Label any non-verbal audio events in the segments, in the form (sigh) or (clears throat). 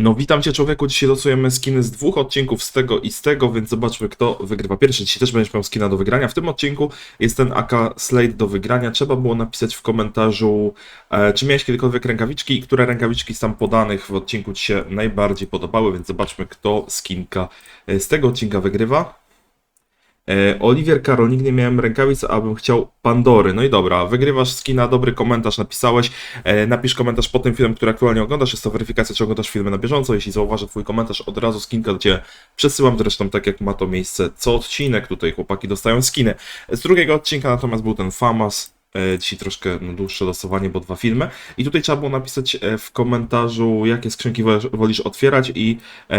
No witam cię człowieku, dzisiaj losujemy skiny z dwóch odcinków, z tego i z tego, więc zobaczmy kto wygrywa pierwszy. Dzisiaj też będziesz miał skina do wygrania. W tym odcinku jest ten AK Slate do wygrania. Trzeba było napisać w komentarzu, e, czy miałeś kiedykolwiek rękawiczki i które rękawiczki z tam podanych w odcinku ci się najbardziej podobały, więc zobaczmy kto skinka e, z tego odcinka wygrywa. E, Oliwier Karol, nigdy nie miałem rękawic, a bym chciał Pandory. No i dobra, wygrywasz skina, dobry komentarz napisałeś. E, napisz komentarz po tym filmem, który aktualnie oglądasz. Jest to weryfikacja, czy oglądasz filmy na bieżąco. Jeśli zauważę Twój komentarz, od razu skinka do Ciebie przesyłam. Zresztą tak jak ma to miejsce co odcinek, tutaj chłopaki dostają skiny. Z drugiego odcinka natomiast był ten Famas. E, Dzisiaj troszkę dłuższe losowanie, bo dwa filmy. I tutaj trzeba było napisać e, w komentarzu, jakie skrzynki wolisz- otwierać i e,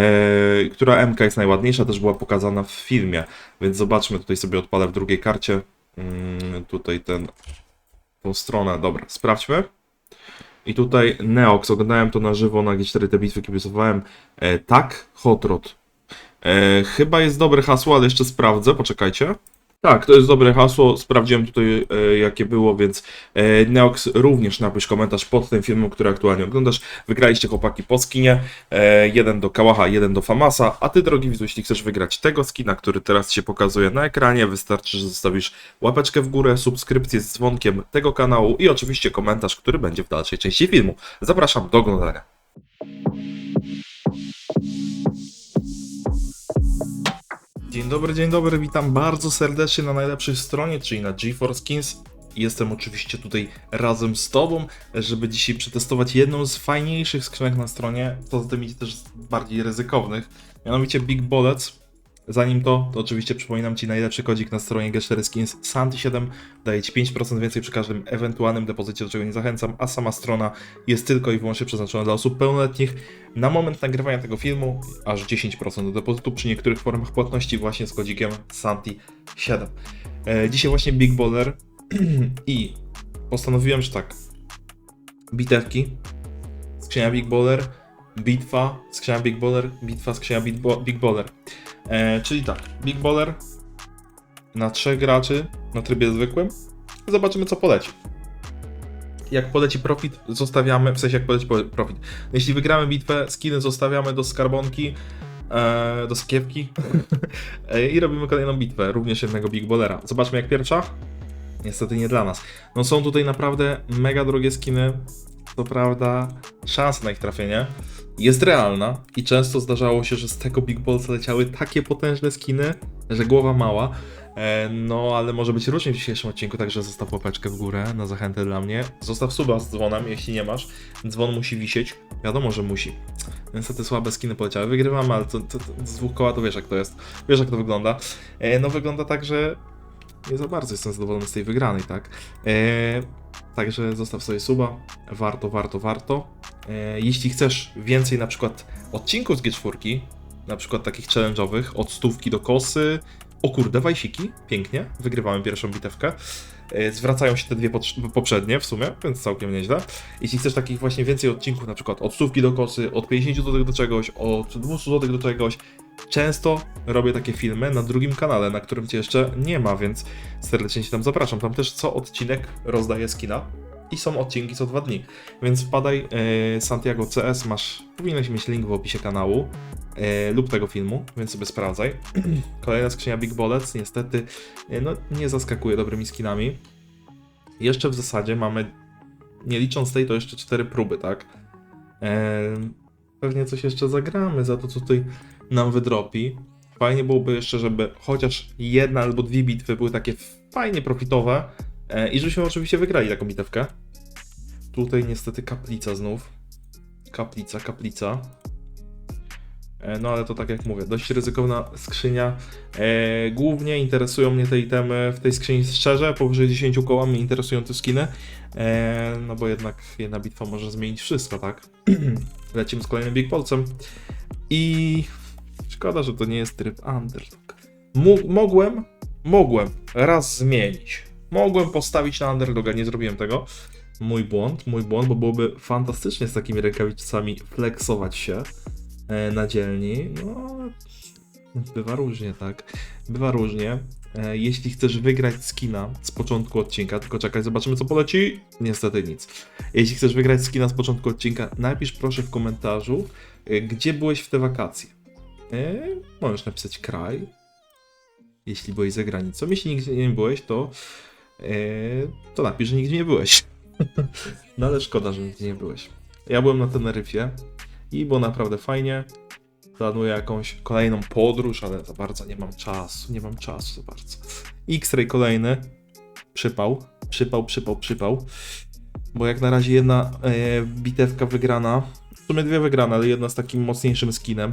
która MK jest najładniejsza, też była pokazana w filmie. Więc zobaczmy, tutaj sobie odpalę w drugiej karcie. Mm, tutaj ten, tą stronę, dobra, sprawdźmy. I tutaj Neox, oglądałem to na żywo na G4 te bitwy, kibicowałem. E, tak, Hot Rod. E, chyba jest dobre hasło, ale jeszcze sprawdzę, poczekajcie. Tak, to jest dobre hasło, sprawdziłem tutaj e, jakie było, więc e, Neox również napisz komentarz pod tym filmem, który aktualnie oglądasz. Wygraliście chłopaki po skinie, e, jeden do Kałacha, jeden do Famasa, a ty drogi widzu, jeśli chcesz wygrać tego skina, który teraz się pokazuje na ekranie, wystarczy, że zostawisz łapeczkę w górę, subskrypcję z dzwonkiem tego kanału i oczywiście komentarz, który będzie w dalszej części filmu. Zapraszam do oglądania. Dzień dobry, dzień dobry, witam bardzo serdecznie na najlepszej stronie, czyli na GeForce Skins. Jestem oczywiście tutaj razem z Tobą, żeby dzisiaj przetestować jedną z fajniejszych skrzynek na stronie, poza tym idzie też bardziej ryzykownych, mianowicie Big Bullets. Zanim to, to oczywiście przypominam Ci najlepszy kodzik na stronie G4 Skins Santi7 daje Ci 5% więcej przy każdym ewentualnym depozycie, do czego nie zachęcam, a sama strona jest tylko i wyłącznie przeznaczona dla osób pełnoletnich. Na moment nagrywania tego filmu aż 10% do depozytu przy niektórych formach płatności właśnie z kodzikiem Santi7. E, dzisiaj właśnie Big Baller (clears throat) i postanowiłem, że tak, bitewki, skrzynia Big Baller, bitwa, skrzynia Big Baller, bitwa, skrzynia Big, Bo- Big Baller. E, czyli tak, Big Baller na trzech graczy na trybie zwykłym. Zobaczymy, co poleci. Jak poleci profit, zostawiamy, w sensie jak poleci po- profit. Jeśli wygramy bitwę, skiny zostawiamy do skarbonki, e, do sakiewki (laughs) e, i robimy kolejną bitwę, również jednego Big Ballera. Zobaczmy jak pierwsza. Niestety nie dla nas. No są tutaj naprawdę mega drogie skiny. To prawda, szansa na ich trafienie jest realna i często zdarzało się, że z tego Big Ballsa leciały takie potężne skiny, że głowa mała. E, No, ale może być różnie w dzisiejszym odcinku, także zostaw łapeczkę w górę na zachętę dla mnie. Zostaw suba z dzwonem, jeśli nie masz. Dzwon musi wisieć. Wiadomo, że musi. Niestety słabe skiny poleciały. Wygrywam, ale to, to, to z dwóch koła to wiesz jak to jest. Wiesz jak to wygląda. E, No wygląda tak, że nie za bardzo jestem zadowolony z tej wygranej, tak? Także zostaw sobie suba. Warto, warto, warto. E, Jeśli chcesz więcej na przykład odcinków z G4, na przykład takich challenge'owych, od stówki do kosy, o kurde, wajsiki, pięknie, wygrywamy pierwszą bitewkę. E, Zwracają się te dwie poprzednie w sumie, więc całkiem nieźle. Jeśli chcesz takich właśnie więcej odcinków, na przykład od stówki do kosy, od 50 zł do czegoś, od 200 zł do czegoś, często robię takie filmy na drugim kanale, na którym cię jeszcze nie ma, więc serdecznie cię tam zapraszam. Tam też co odcinek rozdaję skina i są odcinki co dwa dni. Więc wpadaj, e, Santiago CS, masz, powinieneś mieć link w opisie kanału e, lub tego filmu, więc sobie sprawdzaj. (clears throat) Kolejna skrzynia Big Bullets, niestety, e, no nie zaskakuje dobrymi skinami. Jeszcze w zasadzie mamy, nie licząc tej, to jeszcze cztery próby, tak? Pewnie coś jeszcze zagramy za to, co tutaj nam wydropi. Fajnie byłoby jeszcze, żeby chociaż jedna albo dwie bitwy były takie fajnie profitowe e, i żebyśmy oczywiście wygrali taką bitewkę. Tutaj niestety kaplica znów. Kaplica, kaplica. E, No ale to tak jak mówię, dość ryzykowna skrzynia. E, głównie interesują mnie te itemy w tej skrzyni szczerze, powyżej 10 koła mnie interesują te skiny. No bo jednak jedna bitwa może zmienić wszystko, tak? (clears throat) Lecimy z kolejnym Big Polcem. I szkoda, że to nie jest tryb underdog. Mogłem, mogłem raz zmienić. Mogłem postawić na underdoga, nie zrobiłem tego. Mój błąd, mój błąd, bo byłoby fantastycznie z takimi rękawicami flexować się e, na dzielni. No, bywa różnie, tak. Bywa różnie. e, jeśli chcesz wygrać skina z początku odcinka, tylko czekaj, zobaczymy co poleci. Niestety nic. Jeśli chcesz wygrać skina z początku odcinka, napisz proszę w komentarzu, e, gdzie byłeś w te wakacje. E, możesz napisać kraj, jeśli byłeś za granicą. Jeśli nigdzie nie byłeś, to, e, to napisz, że nigdzie nie byłeś. (laughs) no ale szkoda, że nigdzie nie byłeś. Ja byłem na Teneryfie i było naprawdę fajnie. Planuję jakąś kolejną podróż, ale za bardzo nie mam czasu. Nie mam czasu za bardzo. X-Ray kolejny. Przypał, przypał, przypał, przypał. Bo jak na razie jedna e, bitewka wygrana. W sumie dwie wygrane, ale jedna z takim mocniejszym skinem.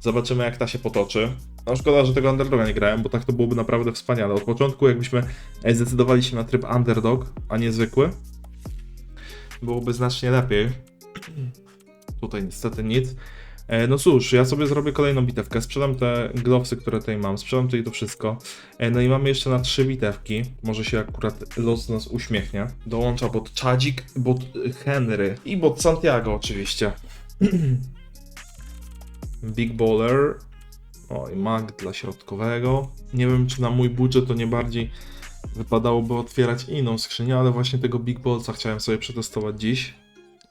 Zobaczymy jak ta się potoczy. No szkoda, że tego underdoga nie grałem, bo tak to byłoby naprawdę wspaniale. Od początku jakbyśmy e, zdecydowali się na tryb underdog, a nie zwykły, byłoby znacznie lepiej. Tutaj niestety nic. E, No cóż, ja sobie zrobię kolejną bitewkę. Sprzedam te glowsy, które tutaj mam. Sprzedam tutaj to wszystko. E, No i mamy jeszcze na trzy bitewki. Może się akurat los nas uśmiechnie. Dołącza bot Chadzik, bot Henry i bot Santiago oczywiście. (clears throat) Big Baller. Oj, mag dla środkowego. Nie wiem, czy na mój budżet to nie bardziej wypadałoby otwierać inną skrzynię, ale właśnie tego Big Ballsa chciałem sobie przetestować dziś.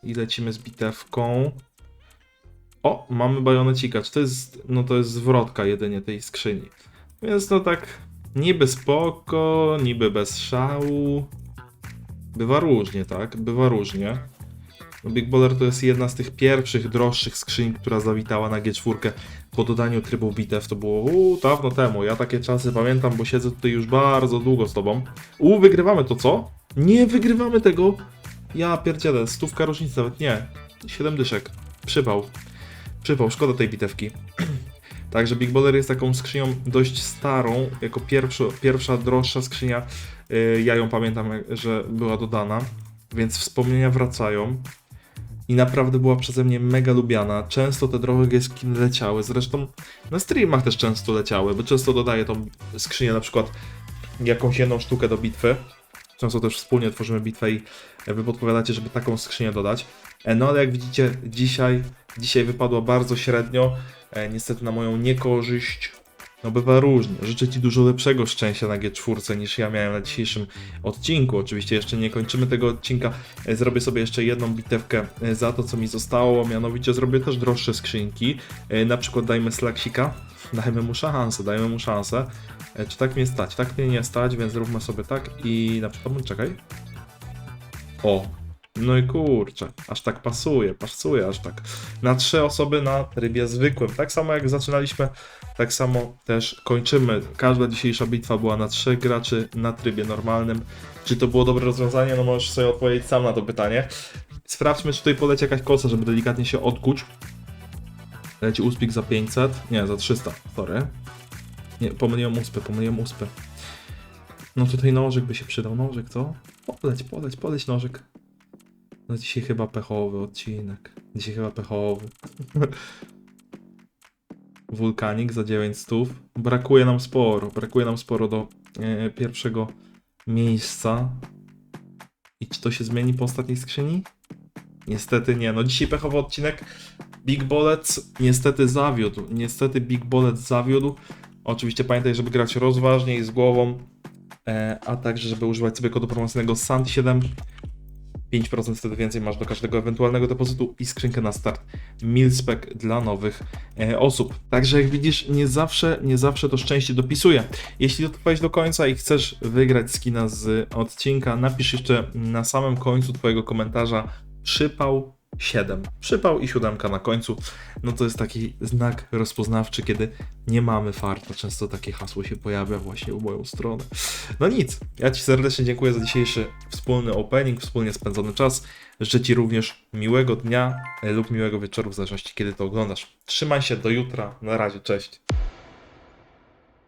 I lecimy z bitewką. O, mamy bajonecika. To jest. No to jest zwrotka jedynie tej skrzyni. Więc no tak. Niby spoko, niby bez szału. Bywa różnie, tak? Bywa różnie. No Big Baller to jest jedna z tych pierwszych, droższych skrzyń, która zawitała na G4 po dodaniu trybu bitew. To było uu, dawno temu. Ja takie czasy pamiętam, bo siedzę tutaj już bardzo długo z tobą. U, wygrywamy to co? Nie wygrywamy tego! Ja pierdzielę, stówka różnicy, nawet nie. Siedem dyszek. Przypał. Przypał, szkoda tej bitewki. (clears throat) Także Big Baller jest taką skrzynią dość starą, jako pierwsza, pierwsza droższa skrzynia. Yy, Ja ją pamiętam, że była dodana, więc wspomnienia wracają. I naprawdę była przeze mnie mega lubiana. Często te drogie skiny leciały. Zresztą na streamach też często leciały, bo często dodaję tą skrzynię na przykład jakąś jedną sztukę do bitwy. Często też wspólnie tworzymy bitwę i wy podpowiadacie, żeby taką skrzynię dodać. E, No ale jak widzicie, dzisiaj, dzisiaj wypadła bardzo średnio. E, Niestety na moją niekorzyść. No bywa różnie. Życzę Ci dużo lepszego szczęścia na G4 niż ja miałem na dzisiejszym odcinku. Oczywiście jeszcze nie kończymy tego odcinka. E, Zrobię sobie jeszcze jedną bitewkę e, za to, co mi zostało. Mianowicie zrobię też droższe skrzynki. E, Na przykład dajmy Slaksika. (laughs) Dajmy mu szansę, dajmy mu szansę. Czy tak mnie stać? Tak mnie nie stać, więc zróbmy sobie tak i na przykład, czekaj. O, no i kurczę, aż tak pasuje, pasuje aż tak. Na trzy osoby na trybie zwykłym. Tak samo jak zaczynaliśmy, tak samo też kończymy. Każda dzisiejsza bitwa była na trzech graczy na trybie normalnym. Czy to było dobre rozwiązanie? No możesz sobie odpowiedzieć sam na to pytanie. Sprawdźmy, czy tutaj poleci jakaś kosa, żeby delikatnie się odkuć. Leci uspik za 500, nie, za 300, sorry. Nie, pomyliłem uspę, pomyliłem uspę. No tutaj nożyk by się przydał, nożyk, co? Poleć, poleć, poleć nożyk. No dzisiaj chyba pechowy odcinek. Dzisiaj chyba pechowy. (laughs) Wulkanik za 900. Brakuje nam sporo. Brakuje nam sporo do e, pierwszego miejsca. I czy to się zmieni po ostatniej skrzyni? Niestety nie. No dzisiaj pechowy odcinek. Big Bolec niestety zawiódł. Niestety Big Bolec zawiódł. Oczywiście pamiętaj, żeby grać rozważnie i z głową. E, a także, żeby używać sobie kodu promocyjnego SANT7 5% wtedy więcej masz do każdego ewentualnego depozytu i skrzynkę na start Milspec dla nowych e, osób. Także jak widzisz, nie zawsze, nie zawsze to szczęście dopisuje. Jeśli dotrwałeś do końca i chcesz wygrać skina z odcinka, napisz jeszcze na samym końcu twojego komentarza przypał 7. Przypał i siódemka na końcu. No to jest taki znak rozpoznawczy, kiedy nie mamy farta. Często takie hasło się pojawia właśnie u moją stronę. No nic, ja Ci serdecznie dziękuję za dzisiejszy wspólny opening, wspólnie spędzony czas. Życzę Ci również miłego dnia e, lub miłego wieczoru, w zależności kiedy to oglądasz. Trzymaj się, do jutra, na razie, cześć.